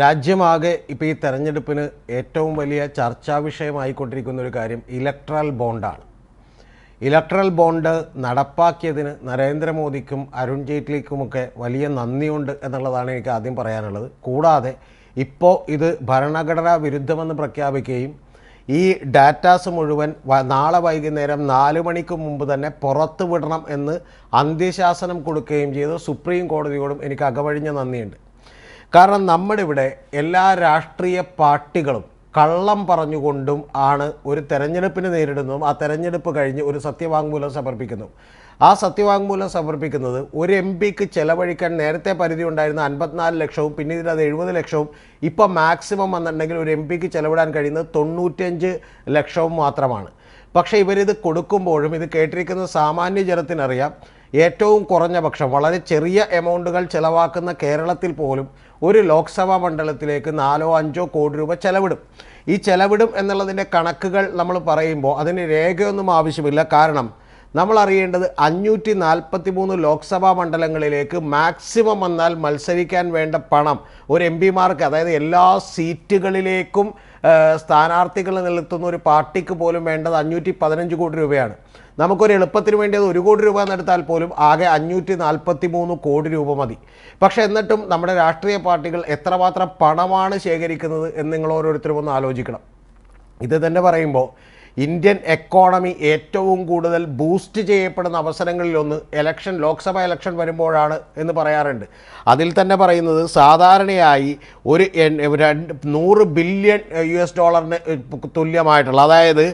രാജ്യമാകെ ഇപ്പോൾ ഈ തെരഞ്ഞെടുപ്പിന് ഏറ്റവും വലിയ ചർച്ചാ വിഷയമായിക്കൊണ്ടിരിക്കുന്ന ഒരു കാര്യം ഇലക്ട്രൽ ബോണ്ടാണ്. ഇലക്ട്രൽ ബോണ്ട് നടപ്പാക്കിയതിന് നരേന്ദ്രമോദിക്കും അരുൺ ജെയ്റ്റ്ലിക്കുമൊക്കെ വലിയ നന്ദിയുണ്ട് എന്നുള്ളതാണ് എനിക്ക് ആദ്യം പറയാനുള്ളത്. കൂടാതെ ഇപ്പോൾ ഇത് ഭരണഘടനാ വിരുദ്ധമെന്ന് പ്രഖ്യാപിക്കുകയും ഈ ഡാറ്റാസ് മുഴുവൻ നാളെ വൈകുന്നേരം നാല് മണിക്ക് മുമ്പ് തന്നെ പുറത്തു വിടണം എന്ന് അന്ത്യശാസനം കൊടുക്കുകയും ചെയ്ത്. സുപ്രീം കോടതിയോടും എനിക്ക് അകവഴിഞ്ഞ നന്ദിയുണ്ട്. കാരണം നമ്മുടെ ഇവിടെ എല്ലാ രാഷ്ട്രീയ പാർട്ടികളും കള്ളം പറഞ്ഞുകൊണ്ടും ആണ് ഒരു തെരഞ്ഞെടുപ്പിനെ നേരിടുന്നതും ആ തെരഞ്ഞെടുപ്പ് കഴിഞ്ഞ് ഒരു സത്യവാങ്മൂലം സമർപ്പിക്കുന്നു ആ സത്യവാങ്മൂലം സമർപ്പിക്കുന്നത് ഒരു എം പിക്ക് ചെലവഴിക്കാൻ നേരത്തെ പരിധി ഉണ്ടായിരുന്ന അൻപത്തിനാല് ലക്ഷവും പിന്നീട് അത് എഴുപത് ലക്ഷവും ഇപ്പം മാക്സിമം വന്നിട്ടുണ്ടെങ്കിൽ ഒരു എം പിക്ക് ചെലവിടാൻ കഴിയുന്നത് തൊണ്ണൂറ്റഞ്ച് ലക്ഷവും മാത്രമാണ്. പക്ഷേ ഇവരിത് കൊടുക്കുമ്പോഴും ഇത് കേട്ടിരിക്കുന്ന സാമാന്യ ജനത്തിനറിയാം ഏറ്റവും കുറഞ്ഞ പക്ഷം വളരെ ചെറിയ എമൗണ്ടുകൾ ചിലവാക്കുന്ന കേരളത്തിൽ പോലും ഒരു ലോക്സഭാ മണ്ഡലത്തിലേക്ക് നാലോ അഞ്ചോ കോടി രൂപ ചെലവിടും. ഈ ചെലവിടും എന്നുള്ളതിന്റെ കണക്കുകൾ നമ്മൾ പറയുമ്പോൾ അതിന് രേഖയൊന്നും ആവശ്യമില്ല. കാരണം നമ്മൾ അറിയേണ്ടത് അഞ്ഞൂറ്റി നാൽപ്പത്തി മൂന്ന് ലോക്സഭാ മണ്ഡലങ്ങളിലേക്ക് മാക്സിമം വന്നാൽ മത്സരിക്കാൻ വേണ്ട പണം ഒരു എം പിമാർക്ക് അതായത് എല്ലാ സീറ്റുകളിലേക്കും സ്ഥാനാർത്ഥികൾ നിലത്തുന്ന ഒരു പാർട്ടിക്ക് പോലും വേണ്ടത് അഞ്ഞൂറ്റി പതിനഞ്ച് കോടി രൂപയാണ്. നമുക്കൊരു എളുപ്പത്തിന് വേണ്ടി അത് ഒരു കോടി രൂപ എന്നെടുത്താൽ പോലും ആകെ അഞ്ഞൂറ്റി നാൽപ്പത്തി മൂന്ന് കോടി രൂപ മതി. പക്ഷെ എന്നിട്ടും നമ്മുടെ രാഷ്ട്രീയ പാർട്ടികൾ എത്രമാത്രം പണമാണ് ശേഖരിക്കുന്നത് എന്ന് നിങ്ങൾ ഓരോരുത്തരും ഒന്ന് ആലോചിക്കണം. ഇത് തന്നെ പറയുമ്പോൾ ഇന്ത്യൻ എക്കോണമി ഏറ്റവും കൂടുതൽ ബൂസ്റ്റ് ചെയ്യപ്പെടുന്ന അവസരങ്ങളിലൊന്ന് എലക്ഷൻ ലോക്സഭ എലക്ഷൻ വരുമ്പോഴാണ് എന്ന് പറയാറുണ്ട്. അതിൽ തന്നെ പറയുന്നത് സാധാരണയായി ഒരു രണ്ട് നൂറ് ബില്യൺ യു എസ് ഡോളറിന് തുല്യമായിട്ടുള്ള അതായത്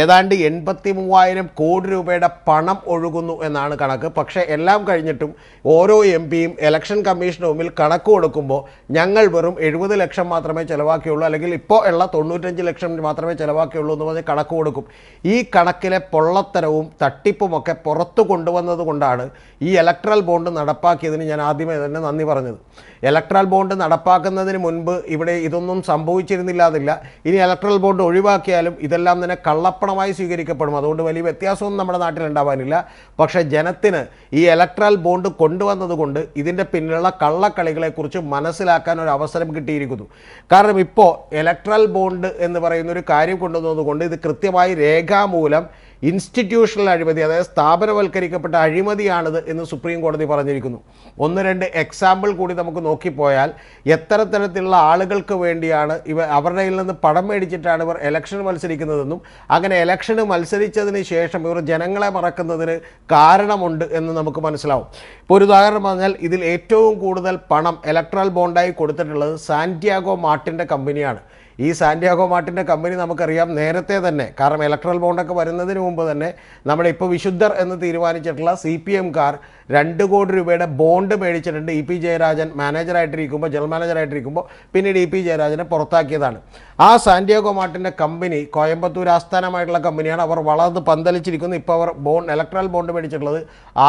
ഏതാണ്ട് എൺപത്തി മൂവായിരം കോടി രൂപയുടെ പണം ഒഴുകുന്നു എന്നാണ് കണക്ക്. പക്ഷേ എല്ലാം കഴിഞ്ഞിട്ടും ഓരോ എം പിയും എലക്ഷൻ കമ്മീഷന് മുമ്പിൽ കണക്ക് കൊടുക്കുമ്പോൾ ഞങ്ങൾ വെറും എഴുപത് ലക്ഷം മാത്രമേ ചിലവാക്കിയുള്ളൂ അല്ലെങ്കിൽ ഇപ്പോൾ ഉള്ള തൊണ്ണൂറ്റഞ്ച് ലക്ഷം മാത്രമേ ചിലവാക്കിയുള്ളൂ എന്ന് പറഞ്ഞ് കണക്ക് കൊടുക്കും ഈ കണക്കിലെ പൊള്ളത്തരവും തട്ടിപ്പുമൊക്കെ പുറത്തു കൊണ്ടുവന്നത് കൊണ്ടാണ് ഈ ഇലക്ട്രൽ ബോണ്ട് നടപ്പാക്കിയതിന് ഞാൻ ആദ്യമേ തന്നെ നന്ദി പറഞ്ഞത്. ഇലക്ട്രൽ ബോണ്ട് നടപ്പാക്കുന്നതിന് മുൻപ് ഇവിടെ ഇതൊന്നും സംഭവിച്ചിരുന്നില്ലാതില്ല ഇനി ഇലക്ട്രൽ ബോണ്ട് ഒഴിവാക്കിയാലും ഇതെല്ലാം തന്നെ കള്ളപ്പണമായി സ്വീകരിക്കപ്പെടും. അതുകൊണ്ട് വലിയ വ്യത്യാസമൊന്നും നമ്മുടെ നാട്ടിൽ ഉണ്ടാവാനില്ല. പക്ഷേ ജനത്തിന് ഈ ഇലക്ട്രൽ ബോണ്ട് കൊണ്ടുവന്നതുകൊണ്ട് ഇതിന്റെ പിന്നിലുള്ള കള്ളക്കളികളെക്കുറിച്ച് മനസ്സിലാക്കാൻ ഒരു അവസരം കിട്ടിയിരിക്കുന്നു. കാരണം ഇപ്പോൾ ഇലക്ട്രൽ ബോണ്ട് എന്ന് പറയുന്ന ഒരു കാര്യം കൊണ്ടുവന്നതുകൊണ്ട് ഇത് കൃത്യമായി രേഖാമൂലം ഇൻസ്റ്റിറ്റ്യൂഷണൽ അഴിമതി അതായത് സ്ഥാപനവൽക്കരിക്കപ്പെട്ട അഴിമതിയാണിത് എന്ന് സുപ്രീം കോടതി പറഞ്ഞിരിക്കുന്നു. ഒന്ന് രണ്ട് എക്സാമ്പിൾ കൂടി നമുക്ക് നോക്കിപ്പോയാൽ എത്ര തരത്തിലുള്ള ആളുകൾക്ക് വേണ്ടിയാണ് ഇവ അവരുടെ നിന്ന് പണം മേടിച്ചിട്ടാണ് ഇവർ ഇലക്ഷൻ മത്സരിക്കുന്നതെന്നും അങ്ങനെ ഇലക്ഷന് മത്സരിച്ചതിന് ശേഷം ഇവർ ജനങ്ങളെ മറക്കുന്നതിന് കാരണമുണ്ട് എന്ന് നമുക്ക് മനസ്സിലാവും. ഇപ്പോൾ ഒരു ഉദാഹരണം പറഞ്ഞാൽ ഇതിൽ ഏറ്റവും കൂടുതൽ പണം ഇലക്ട്രൽ ബോണ്ടായി കൊടുത്തിട്ടുള്ളത് സാന്റിയാഗോ മാർട്ടിന്റെ കമ്പനിയാണ് ഈ സാന്റിയാഗോ മാർട്ടിന്റെ കമ്പനി നമുക്കറിയാം നേരത്തെ തന്നെ കാരണം ഇലക്ട്രൽ ബോണ്ടൊക്കെ വരുന്നതിന് മുമ്പ് തന്നെ നമ്മുടെ ഇപ്പോൾ വിശുദ്ധർ എന്ന് തീരുമാനിച്ചിട്ടുള്ള സി പി എംകാർ രണ്ട് കോടി രൂപയുടെ ബോണ്ട് മേടിച്ചിട്ടുണ്ട്. ഇ പി ജയരാജൻ മാനേജറായിട്ടിരിക്കുമ്പോൾ ജനറൽ മാനേജറായിട്ടിരിക്കുമ്പോൾ പിന്നീട് ഇ പി ജയരാജനെ പുറത്താക്കിയതാണ്. ആ സാന്റിയാഗോ മാർട്ടിന്റെ കമ്പനി കോയമ്പത്തൂർ ആസ്ഥാനമായിട്ടുള്ള കമ്പനിയാണ്. അവർ വളർന്ന് പന്തലിച്ചിരിക്കുന്നത് ഇപ്പോൾ അവർ ബോണ്ട് ഇലക്ട്രൽ ബോണ്ട് മേടിച്ചിട്ടുള്ളത്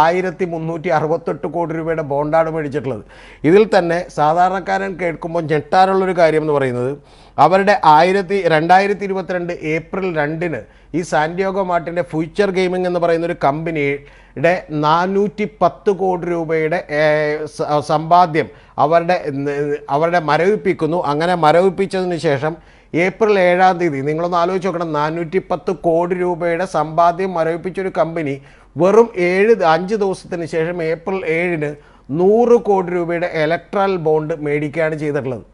ആയിരത്തി മുന്നൂറ്റി അറുപത്തെട്ട് കോടി രൂപയുടെ ബോണ്ടാണ് മേടിച്ചിട്ടുള്ളത്. ഇതിൽ തന്നെ സാധാരണക്കാരൻ കേൾക്കുമ്പോൾ ഞെട്ടാനുള്ളൊരു കാര്യം എന്ന് പറയുന്നത് അവരുടെ ആയിരത്തി രണ്ടായിരത്തി ഇരുപത്തിരണ്ട് ഏപ്രിൽ രണ്ടിന് ഈ സാന്റിയോഗോ മാർട്ടിന്റെ ഫ്യൂച്ചർ ഗെയിമിംഗ് എന്ന് പറയുന്ന ഒരു കമ്പനിയുടെ നാനൂറ്റി പത്ത് കോടി രൂപയുടെ സമ്പാദ്യം അവരുടെ അവരുടെ മരവിപ്പിക്കുന്നു. അങ്ങനെ മരവിപ്പിച്ചതിന് ശേഷം ഏപ്രിൽ ഏഴാം തീയതി നിങ്ങളൊന്ന് ആലോചിച്ച് നോക്കണം നാനൂറ്റി പത്ത് കോടി രൂപയുടെ സമ്പാദ്യം മരവിപ്പിച്ചൊരു കമ്പനി വെറും ഏഴ് അഞ്ച് ദിവസത്തിന് ശേഷം ഏപ്രിൽ ഏഴിന് നൂറ് കോടി രൂപയുടെ ഇലക്ട്രൽ ബോണ്ട് മേടിക്കുകയാണ് ചെയ്തിട്ടുള്ളത്.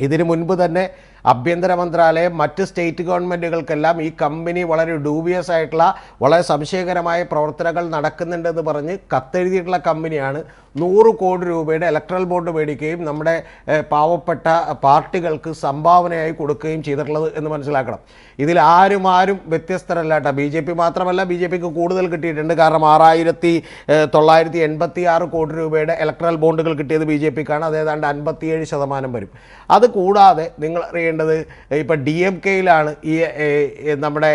ഇതിനു മുൻപ് തന്നെ ആഭ്യന്തര മന്ത്രാലയം മറ്റ് സ്റ്റേറ്റ് ഗവൺമെന്റുകൾക്കെല്ലാം ഈ കമ്പനി വളരെ ഡൂബിയസ് ആയിട്ടുള്ള വളരെ സംശയകരമായ പ്രവർത്തനങ്ങൾ നടക്കുന്നുണ്ടെന്ന് പറഞ്ഞ് കത്തെഴുതിയിട്ടുള്ള കമ്പനിയാണ്. നൂറ് കോടി രൂപയുടെ ഇലക്ട്രൽ ബോണ്ട് മേടിക്കുകയും നമ്മുടെ പാവപ്പെട്ട പാർട്ടികൾക്ക് സംഭാവനയായി കൊടുക്കുകയും ചെയ്തിട്ടുള്ളത് എന്ന് മനസ്സിലാക്കണം. ഇതിൽ ആരും ആരും വ്യത്യസ്തരല്ല കേട്ടോ. ബി ജെ പി മാത്രമല്ല ബി ജെ പിക്ക് കൂടുതൽ കിട്ടിയിട്ടുണ്ട്. കാരണം ആറായിരത്തി തൊള്ളായിരത്തി എൺപത്തി ആറ് കോടി രൂപയുടെ ഇലക്ട്രൽ ബോണ്ടുകൾ കിട്ടിയത് ബി ജെ പിക്കാണ് അത് ഏതാണ്ട് അൻപത്തിയേഴ് ശതമാനം വരും. അത് കൂടാതെ നിങ്ങൾ അറിയേണ്ടത് ഇപ്പോൾ ഡി എം കെയിലാണ് ഈ നമ്മുടെ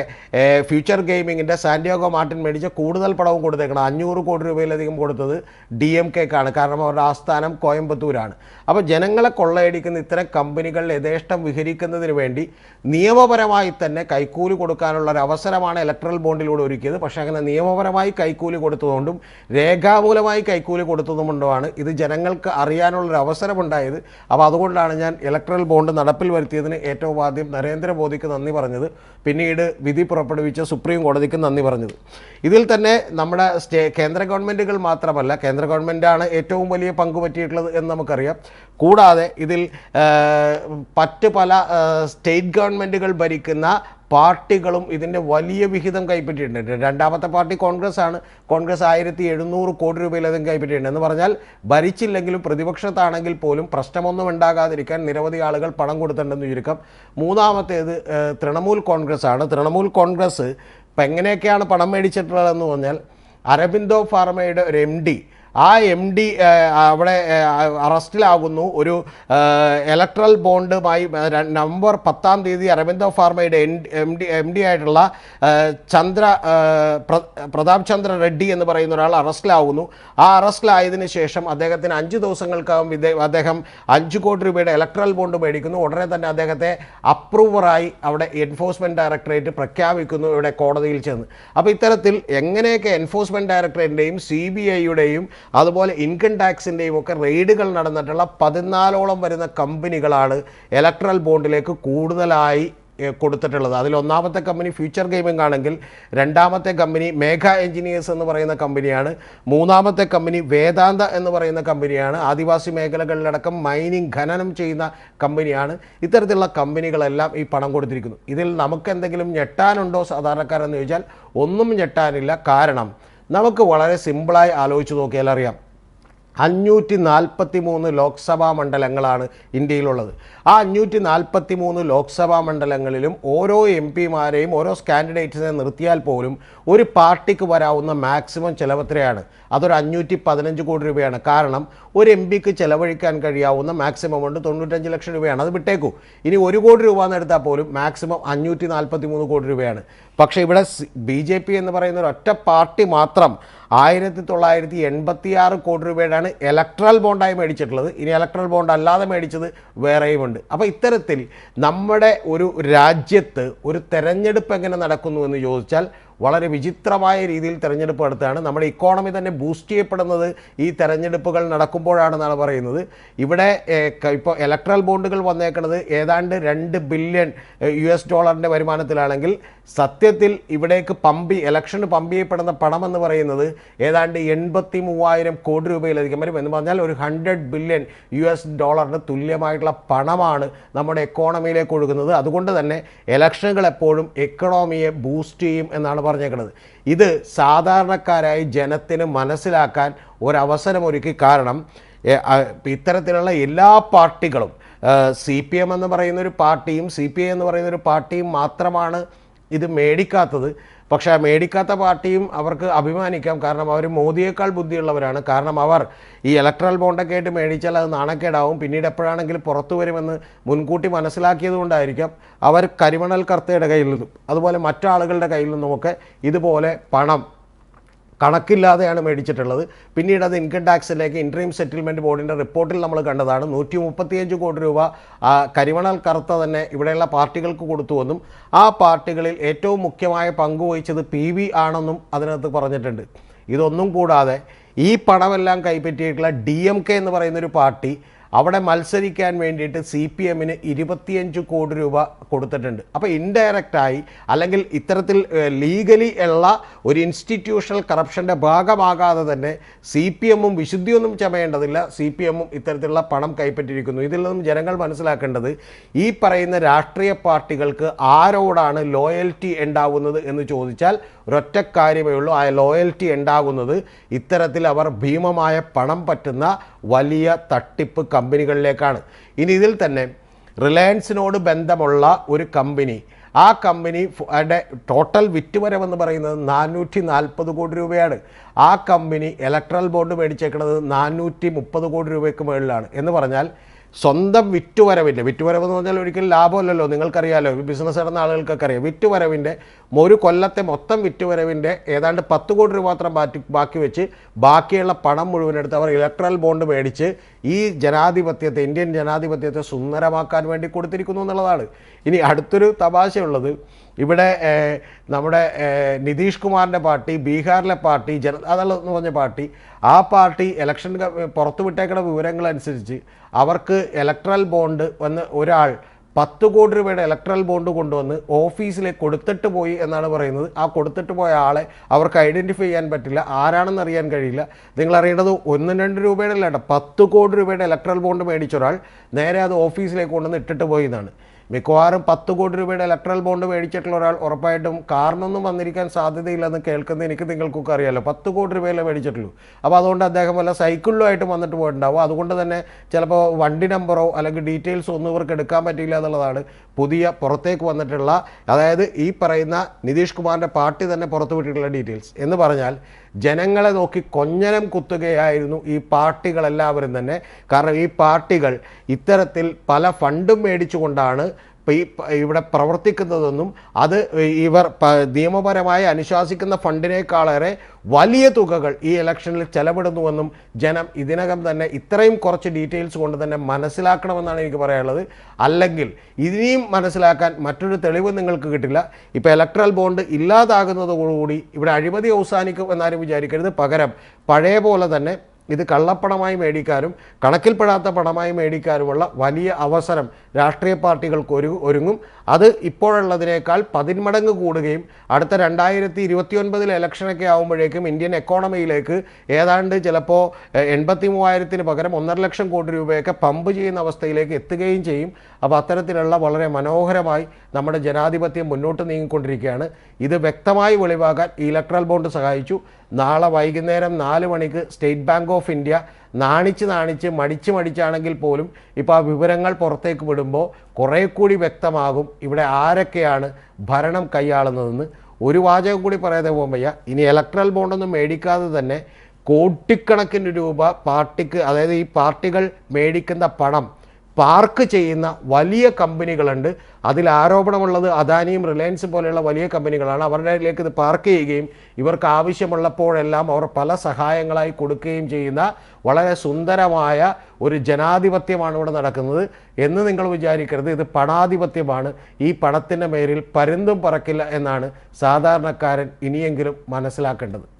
ഫ്യൂച്ചർ ഗെയിമിങ്ങിന്റെ സാന്റിയാഗോ മാർട്ടിൻ മേടിച്ച കൂടുതൽ പണവും കൊടുത്തേക്കണം അഞ്ഞൂറ് കോടി രൂപയിലധികം കൊടുത്തത് ഡി എം കെക്കാണ് കാരണം അവരുടെ ആസ്ഥാനം കോയമ്പത്തൂരാണ്. അപ്പോൾ ജനങ്ങളെ കൊള്ളയടിക്കുന്ന ഇത്തരം കമ്പനികൾ യഥേഷ്ടം വിഹരിക്കുന്നതിന് വേണ്ടി നിയമപരമായി തന്നെ കൈക്കൂലി കൊടുക്കാനുള്ള ഒരു അവസരമാണ് ഇലക്ട്രൽ ബോണ്ടിലൂടെ ഒരുക്കിയത്. പക്ഷേ അങ്ങനെ നിയമപരമായി കൈക്കൂലി കൊടുത്തതുകൊണ്ടും രേഖാമൂലമായി കൈക്കൂലി കൊടുത്തതുകൊണ്ടുമാണ് ഇത് ജനങ്ങൾക്ക് അറിയാനുള്ളൊരു അവസരമുണ്ടായത്. അപ്പോൾ അതുകൊണ്ടാണ് ഞാൻ ഇലക്ട്രൽ ബോണ്ട് നടപ്പിൽ വരുത്തിയതിന് ഏറ്റവും ആദ്യം നരേന്ദ്രമോദിക്ക് നന്ദി പറഞ്ഞത്. പിന്നീട് വിധി പുറപ്പെടുവിച്ച സുപ്രീം കോടതിക്ക് നന്ദി പറഞ്ഞത്. ഇതിൽ തന്നെ നമ്മുടെ സ്റ്റേ കേന്ദ്ര ഗവൺമെന്റുകൾ മാത്രമല്ല കേന്ദ്ര ഗവൺമെന്റാണ് ഏറ്റവും വലിയ പങ്ക് പറ്റിയിട്ടുള്ളത് എന്ന് നമുക്കറിയാം. കൂടാതെ ഇതിൽ മറ്റ് പല സ്റ്റേറ്റ് ഗവൺമെന്റുകൾ ഭരിക്കുന്ന പാർട്ടികളും ഇതിന്റെ വലിയ വിഹിതം കൈപ്പറ്റിയിട്ടുണ്ട്. രണ്ടാമത്തെ പാർട്ടി കോൺഗ്രസ് ആണ് കോൺഗ്രസ് ആയിരത്തി എഴുന്നൂറ് കോടി രൂപയിലധികം കൈപ്പറ്റിയിട്ടുണ്ട്. എന്ന് പറഞ്ഞാൽ ഭരിച്ചില്ലെങ്കിലും പ്രതിപക്ഷത്താണെങ്കിൽ പോലും പ്രശ്നമൊന്നും ഉണ്ടാകാതിരിക്കാൻ നിരവധി ആളുകൾ പണം കൊടുത്തിട്ടുണ്ടെന്ന് ചുരുക്കം. മൂന്നാമത്തേത് തൃണമൂൽ കോൺഗ്രസ് ആണ് തൃണമൂൽ കോൺഗ്രസ് ഇപ്പം എങ്ങനെയൊക്കെയാണ് പണം മേടിച്ചിട്ടുള്ളതെന്ന് പറഞ്ഞാൽ അരബിന്ദോ ഫാർമയുടെ ഒരു എം ഡി ആ എം ഡി അവിടെ അറസ്റ്റിലാകുന്നു. ഒരു ഇലക്ട്രൽ ബോണ്ടുമായി നവംബർ പത്താം തീയതി അരവിന്ദോ ഫാർമയുടെ എം ഡി എം ഡി ആയിട്ടുള്ള ചന്ദ്ര പ്രതാപ് ചന്ദ്ര റെഡ്ഡി എന്ന് പറയുന്ന ഒരാൾ അറസ്റ്റിലാവുന്നു ആ അറസ്റ്റിലായതിനു ശേഷം അദ്ദേഹത്തിന് അഞ്ച് ദിവസങ്ങൾക്കകം അദ്ദേഹം അഞ്ച് കോടി രൂപയുടെ ഇലക്ട്രൽ ബോണ്ട് മേടിക്കുന്നു. ഉടനെ തന്നെ അദ്ദേഹത്തെ അപ്രൂവറായി അവിടെ എൻഫോഴ്സ്മെന്റ് ഡയറക്ടറേറ്റ് പ്രഖ്യാപിക്കുന്നു ഇവിടെ കോടതിയിൽ ചെന്ന്. അപ്പോൾ ഇത്തരത്തിൽ എങ്ങനെയൊക്കെ എൻഫോഴ്സ്മെന്റ് ഡയറക്ടറേറ്റിന്റെയും സി ബി ഐയുടെയും അതുപോലെ ഇൻകം ടാക്സിന്റെയും ഒക്കെ റെയ്ഡുകൾ നടന്നിട്ടുള്ള പതിനാലോളം വരുന്ന കമ്പനികളാണ് ഇലക്ട്രൽ ബോണ്ടിലേക്ക് കൂടുതലായി കൊടുത്തിട്ടുള്ളത്. അതിൽ ഒന്നാമത്തെ കമ്പനി ഫ്യൂച്ചർ ഗെയിമിംഗ് ആണെങ്കിൽ രണ്ടാമത്തെ കമ്പനി മേഘ എഞ്ചിനീയേഴ്സ് എന്ന് പറയുന്ന കമ്പനിയാണ് മൂന്നാമത്തെ കമ്പനി വേദാന്ത എന്ന് പറയുന്ന കമ്പനിയാണ് ആദിവാസി മേഖലകളിലടക്കം മൈനിങ് ഖനനം ചെയ്യുന്ന കമ്പനിയാണ് ഇത്തരത്തിലുള്ള കമ്പനികളെല്ലാം ഈ പണം കൊടുത്തിരിക്കുന്നു. ഇതിൽ നമുക്ക് എന്തെങ്കിലും ഞെട്ടാനുണ്ടോ സാധാരണക്കാരെന്ന് ചോദിച്ചാൽ ഒന്നും ഞെട്ടാനില്ല. കാരണം നമുക്ക് വളരെ സിമ്പിളായി ആലോചിച്ച് നോക്കിയാൽ അറിയാം. അഞ്ഞൂറ്റി നാൽപ്പത്തി മൂന്ന് ലോക്സഭാ മണ്ഡലങ്ങളാണ് ഇന്ത്യയിലുള്ളത്. ആ അഞ്ഞൂറ്റി നാൽപ്പത്തി മൂന്ന് ലോക്സഭാ മണ്ഡലങ്ങളിലും ഓരോ എം പിമാരെയും ഓരോ കാൻഡിഡേറ്റ്സിനെ നിർത്തിയാൽ പോലും ഒരു പാർട്ടിക്ക് വരാവുന്ന മാക്സിമം ചിലവത്രയാണ്. അതൊരു അഞ്ഞൂറ്റി പതിനഞ്ച് കോടി രൂപയാണ്. കാരണം ഒരു എം പിക്ക് ചെലവഴിക്കാൻ കഴിയാവുന്ന മാക്സിമം ഉണ്ട് തൊണ്ണൂറ്റഞ്ച് ലക്ഷം രൂപയാണ്. അത് വിട്ടേക്കൂ. ഇനി ഒരു കോടി രൂപ എന്ന് എടുത്താൽ പോലും മാക്സിമം അഞ്ഞൂറ്റി നാൽപ്പത്തി മൂന്ന് കോടി രൂപയാണ്. പക്ഷേ ഇവിടെ ബി ജെ പി എന്ന് പറയുന്ന ഒരു ഒറ്റ പാർട്ടി മാത്രം ആയിരത്തി തൊള്ളായിരത്തി എൺപത്തി ആറ് കോടി രൂപയുടെയാണ് ഇലക്ട്രൽ ബോണ്ടായി മേടിച്ചിട്ടുള്ളത്. ഇനി ഇലക്ട്രൽ ബോണ്ട് അല്ലാതെ മേടിച്ചത് വേറെയുമുണ്ട് അപ്പോൾ ഇത്തരത്തിൽ നമ്മുടെ ഒരു രാജ്യത്ത് ഒരു തെരഞ്ഞെടുപ്പ് എങ്ങനെ നടക്കുന്നു എന്ന് ചോദിച്ചാൽ വളരെ വിചിത്രമായ രീതിയിൽ തെരഞ്ഞെടുപ്പ് നടത്തുകയാണ്. നമ്മുടെ ഇക്കോണമി തന്നെ ബൂസ്റ്റ് ചെയ്യപ്പെടുന്നത് ഈ തെരഞ്ഞെടുപ്പുകൾ നടക്കുമ്പോഴാണെന്നാണ് പറയുന്നത്. ഇവിടെ ഇപ്പോൾ ഇലക്ട്രൽ ബോണ്ടുകൾ വന്നേക്കുന്നത് ഏതാണ്ട് രണ്ട് ബില്യൺ യു എസ് ഡോളറിന്റെ വരുമാനത്തിലാണെങ്കിൽ സത്യത്തിൽ ഇവിടേക്ക് പമ്പി ഇലക്ഷന് പമ്പ് ചെയ്യപ്പെടുന്ന പണമെന്ന് പറയുന്നത് ഏതാണ്ട് എൺപത്തി മൂവായിരം കോടി രൂപയിലധികം വരും എന്ന് പറഞ്ഞാൽ ഒരു ഹൺഡ്രഡ് ബില്യൺ യു എസ് ഡോളറിന് തുല്യമായിട്ടുള്ള പണമാണ് നമ്മുടെ എക്കോണമിയിലേക്ക് ഒഴുകുന്നത്. അതുകൊണ്ട് തന്നെ ഇലക്ഷനുകൾ എപ്പോഴും എക്കണോമിയെ ബൂസ്റ്റ് ചെയ്യും എന്നാണ് പറഞ്ഞേക്കുന്നത് ഇത് സാധാരണക്കാരായ ജനത്തിന് മനസ്സിലാക്കാൻ ഒരവസരമൊരുക്കി കാരണം ഇത്തരത്തിലുള്ള എല്ലാ പാർട്ടികളും സി പി എം എന്ന് പറയുന്ന ഒരു പാർട്ടിയും സി പി ഐ എന്ന് പറയുന്ന ഒരു പാർട്ടിയും മാത്രമാണ് ഇത് മേടിക്കാത്തത്. പക്ഷേ മേടിക്കാത്ത പാർട്ടിയും അവർക്ക് അഭിമാനിക്കാം. കാരണം അവർ മോദിയേക്കാൾ ബുദ്ധിയുള്ളവരാണ്. കാരണം അവർ ഈ ഇലക്ട്രൽ ബോണ്ടൊക്കെ ആയിട്ട് മേടിച്ചാൽ അത് നാണക്കേടാവും. പിന്നീട് എപ്പോഴാണെങ്കിലും പുറത്തു വരുമെന്ന് മുൻകൂട്ടി മനസ്സിലാക്കിയത് കൊണ്ടായിരിക്കാം അവർ കരിമണൽ കർത്തയുടെ കയ്യിൽ നിന്നും അതുപോലെ മറ്റാളുകളുടെ കയ്യിൽ നിന്നുമൊക്കെ ഇതുപോലെ പണം കണക്കില്ലാതെയാണ് മേടിച്ചിട്ടുള്ളത്. പിന്നീട് അത് ഇൻകം ടാക്സിലേക്ക് ഇൻട്രീം സെറ്റിൽമെന്റ് ബോർഡിന്റെ റിപ്പോർട്ടിൽ നമ്മൾ കണ്ടതാണ്. നൂറ്റി മുപ്പത്തിയഞ്ച് കോടി രൂപ കരിമണൽ കറുത്ത തന്നെ ഇവിടെയുള്ള പാർട്ടികൾക്ക് കൊടുത്തുവെന്നും ആ പാർട്ടികളിൽ ഏറ്റവും മുഖ്യമായ പങ്ക് വഹിച്ചത് പി വി ആണെന്നും അതിനകത്ത് പറഞ്ഞിട്ടുണ്ട്. ഇതൊന്നും കൂടാതെ ഈ പണമെല്ലാം കൈപ്പറ്റിയിട്ടുള്ള ഡി എം കെ എന്ന് പറയുന്നൊരു പാർട്ടി അവിടെ മത്സരിക്കാൻ വേണ്ടിയിട്ട് സി പി എമ്മിന് ഇരുപത്തിയഞ്ച് കോടി രൂപ കൊടുത്തിട്ടുണ്ട്. അപ്പോൾ ഇൻഡയറക്റ്റായി അല്ലെങ്കിൽ ഇത്തരത്തിൽ ലീഗലി ഉള്ള ഒരു ഇൻസ്റ്റിറ്റ്യൂഷണൽ കറപ്ഷന്റെ ഭാഗമാകാതെ തന്നെ സി പി എമ്മും വിശുദ്ധിയൊന്നും ചമയേണ്ടതില്ല. സി പി എമ്മും ഇത്തരത്തിലുള്ള പണം കൈപ്പറ്റിയിരിക്കുന്നു. ഇതിൽ നിന്നും ജനങ്ങൾ മനസ്സിലാക്കേണ്ടത് ഈ പറയുന്ന രാഷ്ട്രീയ പാർട്ടികൾക്ക് ആരോടാണ് ലോയൽറ്റി ഉണ്ടാവുന്നത് എന്ന് ചോദിച്ചാൽ ഒരൊറ്റ കാര്യമേ ഉള്ളൂ. ആ ലോയൽറ്റി ഉണ്ടാകുന്നത് ഇത്തരത്തിൽ അവർ ഭീമമായ പണം പറ്റുന്ന വലിയ തട്ടിപ്പ് കമ്പനികളിലേക്കാണ്. ഇനി ഇതിൽ തന്നെ റിലയൻസിനോട് ബന്ധമുള്ള ഒരു കമ്പനി ആ കമ്പനി അതിന്റെ ടോട്ടൽ വിറ്റുവരവെന്ന് പറയുന്നത് നാനൂറ്റി നാൽപ്പത് കോടി രൂപയാണ്. ആ കമ്പനി ഇലക്ട്രൽ ബോണ്ട് മേടിച്ചേക്കുന്നത് നാനൂറ്റി മുപ്പത് കോടി രൂപയ്ക്ക് മുകളിലാണ്. എന്ന് പറഞ്ഞാൽ സ്വന്തം വിറ്റുവരവിന്റെ വിറ്റുവരവ് എന്ന് പറഞ്ഞാൽ ഒരിക്കലും ലാഭമല്ലല്ലോ. നിങ്ങൾക്കറിയാമല്ലോ ബിസിനസ് നടന്ന ആളുകൾക്കൊക്കെ അറിയാം. വിറ്റുവരവിന്റെ ഒരു കൊല്ലത്തെ മൊത്തം വിറ്റുവരവിന്റെ ഏതാണ്ട് പത്ത് കോടി രൂപ മാത്രം ബാക്കി ബാക്കി വെച്ച് ബാക്കിയുള്ള പണം മുഴുവൻ എടുത്ത് അവർ ഇലക്ട്രൽ ബോണ്ട് മേടിച്ച് ഈ ജനാധിപത്യത്തെ ഇന്ത്യൻ ജനാധിപത്യത്തെ സുന്ദരമാക്കാൻ വേണ്ടി കൊടുത്തിരിക്കുന്നു എന്നുള്ളതാണ്. ഇനി അടുത്തൊരു തമാശയുള്ളത്. ഇവിടെ നമ്മുടെ നിതീഷ് കുമാറിന്റെ പാർട്ടി ബീഹാറിലെ പാർട്ടി ജനതാദൾ എന്ന് പറഞ്ഞ പാർട്ടി ആ പാർട്ടി ഇലക്ഷൻ പുറത്തുവിട്ടേക്കുന്ന വിവരങ്ങളനുസരിച്ച് അവർക്ക് ഇലക്ട്രൽ ബോണ്ട് വന്ന് ഒരാൾ പത്ത് കോടി രൂപയുടെ ഇലക്ട്രൽ ബോണ്ട് കൊണ്ടുവന്ന് ഓഫീസിലെ കൊടുത്തിട്ട് പോയി എന്നാണ് പറയുന്നത്. ആ കൊടുത്തിട്ട് പോയ ആളെ അവർക്ക് ഐഡന്റിഫൈ ചെയ്യാൻ പറ്റില്ല. ആരാണെന്ന് അറിയാൻ കഴിയില്ല. നിങ്ങൾ അറിയേണ്ടത് ഒന്നും രണ്ട് രൂപയുടെ അല്ല പത്ത് കോടി രൂപയുടെ ഇലക്ട്രൽ ബോണ്ട് മേടിച്ച ഒരാൾ നേരെ അത് ഓഫീസിലേക്ക് കൊണ്ടുവന്ന് ഇട്ടിട്ട് പോയി എന്നാണ്. മിക്കവാറും പത്ത് കോടി രൂപയുടെ ഇലക്ട്രൽ ബോണ്ട് മേടിച്ചിട്ടുള്ള ഒരാൾ ഉറപ്പായിട്ടും കാരണമൊന്നും വന്നിരിക്കാൻ സാധ്യതയില്ലെന്ന് കേൾക്കുന്ന എനിക്ക് നിങ്ങൾക്കൊക്കെ അറിയാമല്ലോ പത്ത് കോടി രൂപയല്ലേ മേടിച്ചിട്ടുള്ളൂ. അപ്പോൾ അതുകൊണ്ട് അദ്ദേഹം വല്ല സൈക്കിളിലുമായിട്ട് വന്നിട്ട് പോയിട്ടുണ്ടാവും. അതുകൊണ്ട് തന്നെ ചിലപ്പോൾ വണ്ടി നമ്പറോ അല്ലെങ്കിൽ ഡീറ്റെയിൽസോ ഒന്നും ഇവർക്ക് എടുക്കാൻ പറ്റില്ല എന്നുള്ളതാണ് പുതിയ പുറത്തേക്ക് വന്നിട്ടുള്ള അതായത് ഈ പറയുന്ന നിതീഷ് കുമാറിന്റെ പാർട്ടി തന്നെ പുറത്തുവിട്ടിട്ടുള്ള ഡീറ്റെയിൽസ് എന്ന് പറഞ്ഞാൽ ജനങ്ങളെ നോക്കി കൊഞ്ഞനം കുത്തുകയായിരുന്നു ഈ പാർട്ടികളെല്ലാവരും തന്നെ. കാരണം ഈ പാർട്ടികൾ ഇത്തരത്തിൽ പല ഫണ്ടും മേടിച്ചുകൊണ്ടാണ് ഇവിടെ പ്രവർത്തിക്കുന്നതെന്നും അത് ഇവർ നിയമപരമായി അനുശാസിക്കുന്ന ഫണ്ടിനേക്കാളേറെ വലിയ തുകകൾ ഈ ഇലക്ഷനിൽ ചെലവിടുന്നുവെന്നും ജനം ഇതിനകം തന്നെ ഇത്രയും കുറച്ച് ഡീറ്റെയിൽസ് കൊണ്ട് തന്നെ മനസ്സിലാക്കണമെന്നാണ് എനിക്ക് പറയാനുള്ളത്. അല്ലെങ്കിൽ ഇനിയും മനസ്സിലാക്കാൻ മറ്റൊരു തെളിവ് നിങ്ങൾക്ക് കിട്ടില്ല. ഇപ്പോൾ ഇലക്ട്രൽ ബോണ്ട് ഇല്ലാതാകുന്നതോടുകൂടി ഇവിടെ അഴിമതി അവസാനിക്കും എന്നാരും വിചാരിക്കരുത്. പകരം പഴയ പോലെ തന്നെ ഇത് കള്ളപ്പണമായി മേടിക്കാനും കണക്കിൽപ്പെടാത്ത പണമായി മേടിക്കാനുമുള്ള വലിയ അവസരം രാഷ്ട്രീയ പാർട്ടികൾക്ക് ഒരു ഒരുങ്ങും. അത് ഇപ്പോഴുള്ളതിനേക്കാൾ പതിന്മടങ്ങ് കൂടുകയും അടുത്ത രണ്ടായിരത്തി ഇരുപത്തി ഒൻപതിൽ ഇലക്ഷനൊക്കെ ആകുമ്പോഴേക്കും ഇന്ത്യൻ എക്കോണമിയിലേക്ക് ഏതാണ്ട് ചിലപ്പോൾ എൺപത്തി മൂവായിരത്തിന് പകരം ഒന്നര ലക്ഷം കോടി രൂപയൊക്കെ പമ്പ് ചെയ്യുന്ന അവസ്ഥയിലേക്ക് എത്തുകയും ചെയ്യും. അപ്പോൾ അത്തരത്തിലുള്ള വളരെ മനോഹരമായി നമ്മുടെ ജനാധിപത്യം മുന്നോട്ട് നീങ്ങിക്കൊണ്ടിരിക്കുകയാണ്. ഇത് വ്യക്തമായി വെളിവാക്കാൻ ഇലക്ട്രൽ ബോണ്ട് സഹായിച്ചു. നാളെ വൈകുന്നേരം നാല് മണിക്ക് സ്റ്റേറ്റ് ബാങ്ക് ഓഫ് ഇന്ത്യ നാണിച്ച് നാണിച്ച് മടിച്ച് മടിച്ചാണെങ്കിൽ പോലും ഇപ്പോൾ ആ വിവരങ്ങൾ പുറത്തേക്ക് വിടുമ്പോൾ കുറേ കൂടി വ്യക്തമാകും ഇവിടെ ആരൊക്കെയാണ് ഭരണം കൈയാളുന്നതെന്ന്. ഒരു വാചകം കൂടി പറയാതെ പോകുമ്പോൾ വയ്യ. ഇനി ഇലക്ട്രൽ ബോണ്ടൊന്നും മേടിക്കാതെ തന്നെ കോടിക്കണക്കിന് രൂപ പാർട്ടിക്ക് അതായത് ഈ പാർട്ടികൾ മേടിക്കുന്ന പണം പാർക്ക് ചെയ്യുന്ന വലിയ കമ്പനികളുണ്ട്. അതിൽ ആരോപണമുള്ളത് അദാനിയും റിലയൻസും പോലെയുള്ള വലിയ കമ്പനികളാണ്. അവരുടെയിലേക്ക് ഇത് പാർക്ക് ചെയ്യുകയും ഇവർക്ക് ആവശ്യമുള്ളപ്പോഴെല്ലാം അവർ പല സഹായങ്ങളായി കൊടുക്കുകയും ചെയ്യുന്ന വളരെ സുന്ദരമായ ഒരു ജനാധിപത്യമാണ് ഇവിടെ നടക്കുന്നത്. എന്ന് നിങ്ങൾ വിചാരിക്കരുത്. ഇത് പണാധിപത്യമാണ്. ഈ പണത്തിന്റെ മേലിൽ പരുന്തും പറക്കില്ല എന്നാണ് സാധാരണക്കാരൻ ഇനിയെങ്കിലും മനസ്സിലാക്കേണ്ടത്.